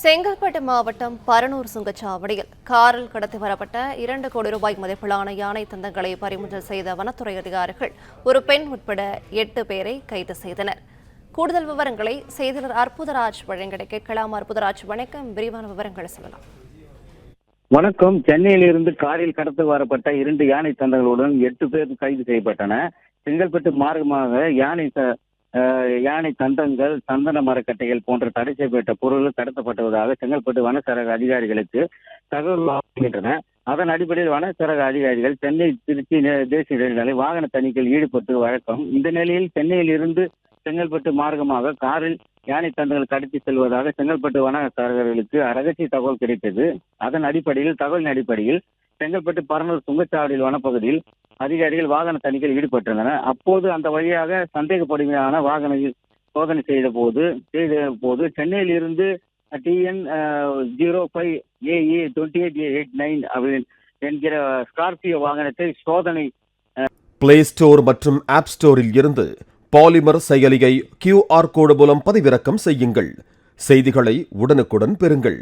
செங்கல்பட்டு மாவட்டம் பரனூர் சுங்கச்சாவடியில் காரில் கடத்தி வரப்பட்ட இரண்டு கோடி ரூபாய் மதிப்பிலான யானை தந்தங்களை பறிமுதல் செய்த வனத்துறை அதிகாரிகள் ஒரு பெண் உட்பட எட்டு பேரை கைது செய்தனர். கூடுதல் விவரங்களை செய்தியாளர் அற்புதராஜ் வழங்கிட கேட்கலாம். அற்புதராஜ் வணக்கம். விரிவான விவரங்களை சொல்லலாம். வணக்கம். சென்னையிலிருந்து காரில் கடத்து வரப்பட்ட இரண்டு யானை தந்தங்களுடன் எட்டு பேர் கைது செய்யப்பட்டன செங்கல்பட்டு மார்க்கமாக யானை யானை தந்தங்கள் சந்தன மரக்கட்டைகள் போன்ற தடை செய்யப்பட்ட பொருள்கள் கடத்தப்பட்டுவதாக செங்கல்பட்டு வனச்சரக அதிகாரிகளுக்கு தகவல் வழங்குகின்றன. அதன் அடிப்படையில் வனச்சரக அதிகாரிகள் சென்னை திருச்சி தேசிய நெடுஞ்சாலை வாகன தணிக்கையில் ஈடுபட்டு வழக்கம். இந்த நிலையில் சென்னையில் இருந்து செங்கல்பட்டு மார்க்கமாக காரில் யானை தந்தங்கள் கடத்தி செல்வதாக செங்கல்பட்டு வனச்சரகர்களுக்கு ரகசிய தகவல் கிடைத்தது. அதன் அடிப்படையில் தகவலின் அடிப்படையில் செங்கல்பட்டு பரனூர் சுங்கச்சாவடியில் வனப்பகுதியில் அதிகாரிகள் வாகன தணிக்கையில் ஈடுபட்டிருந்தனர். அப்போது அந்த வழியாக சந்தேகப்படுமையான வாகனங்கள் சோதனை செய்த போது செய்த போது சென்னையில் இருந்து TN zero five AA twenty eight eight nine என்கிற ஸ்கார்பியோ வாகனத்தை சோதனை பிளே ஸ்டோர் மற்றும் ஆப் ஸ்டோரில் இருந்து பாலிமர் செயலியை கியூஆர் கோடு மூலம் பதிவிறக்கம் செய்யுங்கள். செய்திகளை உடனுக்குடன் பெறுங்கள்.